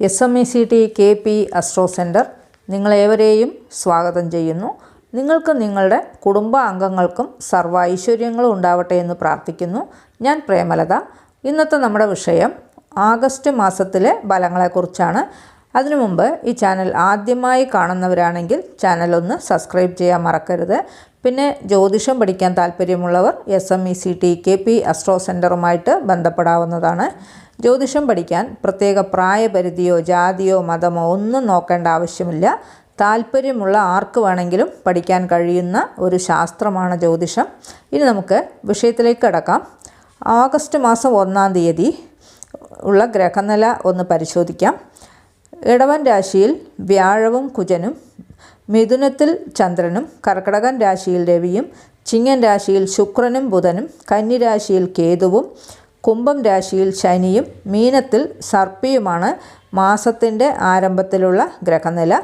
S M E C T K P Astro Centre നിങ്ങളേവരെയും സ്വാഗതം ചെയ്യുന്നു. നിങ്ങൾക്ക് നിങ്ങളുടെ കുടുംബ അംഗങ്ങൾക്കും സർവ ഐശ്വര്യങ്ങളും ഉണ്ടാവട്ടെ എന്ന് പ്രാർത്ഥിക്കുന്നു. ഞാൻ പ്രേമലത. ഇന്നത്തെ നമ്മുടെ വിഷയം ആഗസ്റ്റ് മാസത്തിലെ ഫലങ്ങളെക്കുറിച്ചാണ്. അതിനു മുമ്പ് ഈ ചാനൽ ആദ്യമായി കാണുന്നവരാണെങ്കിൽ ചാനൽ ഒന്ന് സബ്സ്ക്രൈബ് ചെയ്യാൻ മറക്കരുത്. പിന്നെ ജ്യോതിഷം പഠിക്കാൻ താല്പര്യമുള്ളവർ S M E C T K P Astro സെന്ററുമായിട്ട് ബന്ധപ്പെടാവുന്നതാണ്. ജ്യോതിഷം പഠിക്കാൻ പ്രത്യേക പ്രായപരിധിയോ ജാതിയോ മതമോ ഒന്നും നോക്കേണ്ട ആവശ്യമില്ല. താല്പര്യമുള്ള ആർക്ക് വേണമെങ്കിലും പഠിക്കാൻ കഴിയുന്ന ഒരു ശാസ്ത്രമാണ് ജ്യോതിഷം. ഇനി നമുക്ക് വിഷയത്തിലേക്ക് കടക്കാം. ഓഗസ്റ്റ് മാസം ഒന്നാം തീയതി ഉള്ള ഗ്രഹനില ഒന്ന് പരിശോധിക്കാം. ഇടവൻ രാശിയിൽ വ്യാഴവും കുജനും മിഥുനത്തിൽ ചന്ദ്രനും കർക്കടകൻ രാശിയിൽ രവിയും ചിങ്ങൻ രാശിയിൽ ശുക്രനും ബുധനും കന്നിരാശിയിൽ കേതുവും കുംഭം രാശിയിൽ ശനിയും മീനത്തിൽ സർപ്പിയുമാണ് മാസത്തിന്റെ ആരംഭത്തിലുള്ള ഗ്രഹനില.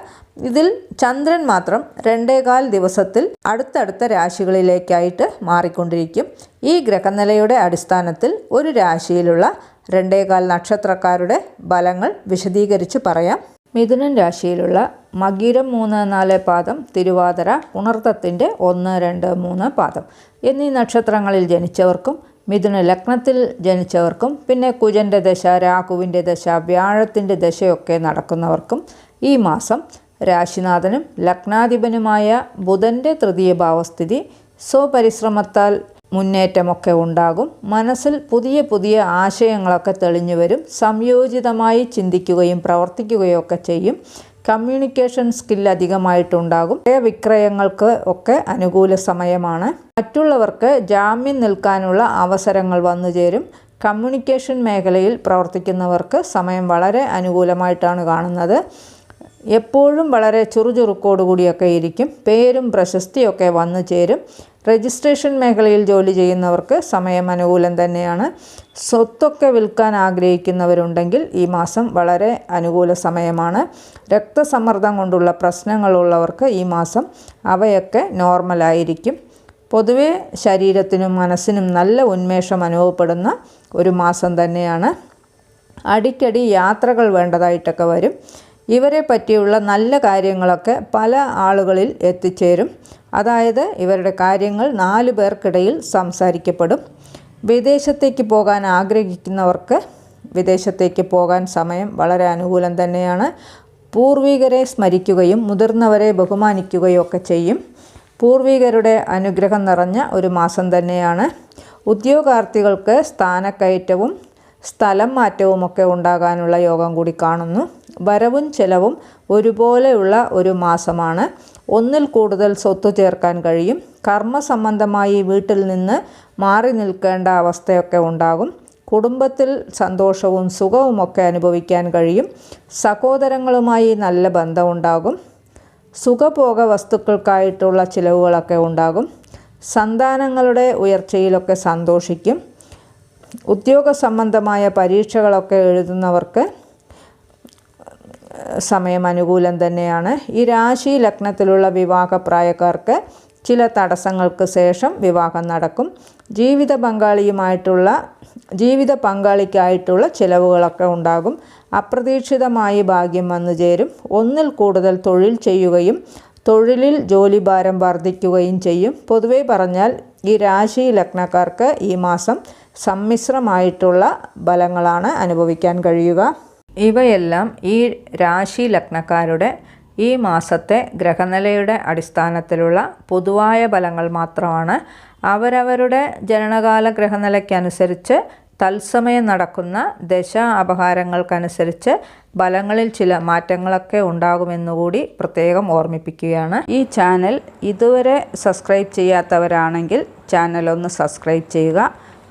ഇതിൽ ചന്ദ്രൻ മാത്രം രണ്ടേകാൽ ദിവസത്തിൽ അടുത്തടുത്ത രാശികളിലേക്കായിട്ട് മാറിക്കൊണ്ടിരിക്കും. ഈ ഗ്രഹനിലയുടെ അടിസ്ഥാനത്തിൽ ഒരു രാശിയിലുള്ള രണ്ടേകാൽ നക്ഷത്രക്കാരുടെ ഫലങ്ങൾ വിശദീകരിച്ച് പറയാം. മിഥുനൻ രാശിയിലുള്ള മകീരം മൂന്ന് നാല് പാദം തിരുവാതിര ഉണർത്തത്തിന്റെ ഒന്ന് രണ്ട് മൂന്ന് പാദം എന്നീ നക്ഷത്രങ്ങളിൽ ജനിച്ചവർക്കും മിഥുന ലഗ്നത്തിൽ ജനിച്ചവർക്കും പിന്നെ കുജന്റെ ദശ രാഹുവിന്റെ ദശ വ്യാഴത്തിന്റെ ദശയൊക്കെ നടക്കുന്നവർക്കും ഈ മാസം രാശിനാഥനും ലഗ്നാധിപനുമായ ബുധന്റെ തൃതീയ ഭാവസ്ഥിതി സ്വപരിശ്രമത്താൽ മുന്നേറ്റമൊക്കെ ഉണ്ടാകും. മനസ്സിൽ പുതിയ പുതിയ ആശയങ്ങളൊക്കെ തെളിഞ്ഞു വരും. സംയോജിതമായി ചിന്തിക്കുകയും പ്രവർത്തിക്കുകയും ഒക്കെ ചെയ്യും. Communication skill അധികമായിട്ടുണ്ടാകും. വിക്രയങ്ങൾക്ക് ഒക്കെ അനുകൂല സമയമാണ്. മറ്റുള്ളവർക്ക് ജാമ്യം നിൽക്കാനുള്ള അവസരങ്ങൾ വന്നു ചേരും. കമ്മ്യൂണിക്കേഷൻ മേഖലയിൽ പ്രവർത്തിക്കുന്നവർക്ക് സമയം വളരെ അനുകൂലമായിട്ടാണ് കാണുന്നത്. എപ്പോഴും വളരെ ചുറുചുറുക്കോടുകൂടിയൊക്കെ ഇരിക്കും. പേരും പ്രശസ്തിയൊക്കെ വന്നു ചേരും. രജിസ്ട്രേഷൻ മേഖലയിൽ ജോലി ചെയ്യുന്നവർക്ക് സമയം അനുകൂലം തന്നെയാണ്. സ്വത്തൊക്കെ വിൽക്കാൻ ആഗ്രഹിക്കുന്നവരുണ്ടെങ്കിൽ ഈ മാസം വളരെ അനുകൂല സമയമാണ്. രക്തസമ്മർദ്ദം കൊണ്ടുള്ള പ്രശ്നങ്ങളുള്ളവർക്ക് ഈ മാസം അവയൊക്കെ നോർമലായിരിക്കും. പൊതുവെ ശരീരത്തിനും മനസ്സിനും നല്ല ഉന്മേഷം അനുഭവപ്പെടുന്ന ഒരു മാസം തന്നെയാണ്. അടിക്കടി യാത്രകൾ വേണ്ടതായിട്ടൊക്കെ വരും. ഇവരെ പറ്റിയുള്ള നല്ല കാര്യങ്ങളൊക്കെ പല ആളുകളിൽ എത്തിച്ചേരും. അതായത് ഇവരുടെ കാര്യങ്ങൾ നാല് പേർക്കിടയിൽ സംസാരിക്കപ്പെടും. വിദേശത്തേക്ക് പോകാൻ ആഗ്രഹിക്കുന്നവർക്ക് വിദേശത്തേക്ക് പോകാൻ സമയം വളരെ അനുകൂലം തന്നെയാണ്. പൂർവികരെ സ്മരിക്കുകയും മുതിർന്നവരെ ബഹുമാനിക്കുകയും ഒക്കെ ചെയ്യും. പൂർവികരുടെ അനുഗ്രഹം നിറഞ്ഞ ഒരു മാസം തന്നെയാണ്. ഉദ്യോഗാർത്ഥികൾക്ക് സ്ഥാനക്കയറ്റവും സ്ഥലം മാറ്റവുമൊക്കെ ഉണ്ടാകാനുള്ള യോഗം കൂടി കാണുന്നു. വരവും ചെലവും ഒരുപോലെയുള്ള ഒരു മാസമാണ്. ഒന്നിൽ കൂടുതൽ സ്വത്ത് ചേർക്കാൻ കഴിയും. കർമ്മ സംബന്ധമായി വീട്ടിൽ നിന്ന് മാറി നിൽക്കേണ്ട അവസ്ഥയൊക്കെ ഉണ്ടാകും. കുടുംബത്തിൽ സന്തോഷവും സുഖവുമൊക്കെ അനുഭവിക്കാൻ കഴിയും. സഹോദരങ്ങളുമായി നല്ല ബന്ധമുണ്ടാകും. സുഖഭോഗ വസ്തുക്കൾക്കായിട്ടുള്ള ചിലവുകളൊക്കെ ഉണ്ടാകും. സന്താനങ്ങളുടെ ഉയർച്ചയിലൊക്കെ സന്തോഷിക്കും. ഉദ്യോഗ സംബന്ധമായ പരീക്ഷകളൊക്കെ എഴുതുന്നവർക്ക് സമയം അനുകൂലം തന്നെയാണ്. ഈ രാശി ലഗ്നത്തിലുള്ള വിവാഹപ്രായക്കാർക്ക് ചില തടസ്സങ്ങൾക്ക് ശേഷം വിവാഹം നടക്കും. ജീവിത പങ്കാളിയുമായിട്ടുള്ള ജീവിത പങ്കാളിക്കായിട്ടുള്ള ചിലവുകളൊക്കെ ഉണ്ടാകും. അപ്രതീക്ഷിതമായി ഭാഗ്യം വന്നു ചേരും. ഒന്നിൽ കൂടുതൽ തൊഴിൽ ചെയ്യുകയും തൊഴിലിൽ ജോലിഭാരം വർദ്ധിക്കുകയും ചെയ്യും. പൊതുവെ പറഞ്ഞാൽ ഈ രാശി ലഗ്നക്കാർക്ക് ഈ മാസം സമ്മിശ്രമായിട്ടുള്ള ഫലങ്ങളാണ് അനുഭവിക്കാൻ കഴിയുക. ഇവയെല്ലാം ഈ രാശി ലഗ്നക്കാരുടെ ഈ മാസത്തെ ഗ്രഹനിലയുടെ അടിസ്ഥാനത്തിലുള്ള പൊതുവായ ഫലങ്ങൾ മാത്രമാണ്. അവരവരുടെ ജനനകാല ഗ്രഹനിലയ്ക്കനുസരിച്ച് തത്സമയം നടക്കുന്ന ദശ അപഹാരങ്ങൾക്കനുസരിച്ച് ഫലങ്ങളിൽ ചില മാറ്റങ്ങളൊക്കെ ഉണ്ടാകുമെന്നുകൂടി പ്രത്യേകം ഓർമ്മിപ്പിക്കുകയാണ്. ഈ ചാനൽ ഇതുവരെ സബ്സ്ക്രൈബ് ചെയ്യാത്തവരാണെങ്കിൽ ചാനൽ ഒന്ന് സബ്സ്ക്രൈബ് ചെയ്യുക.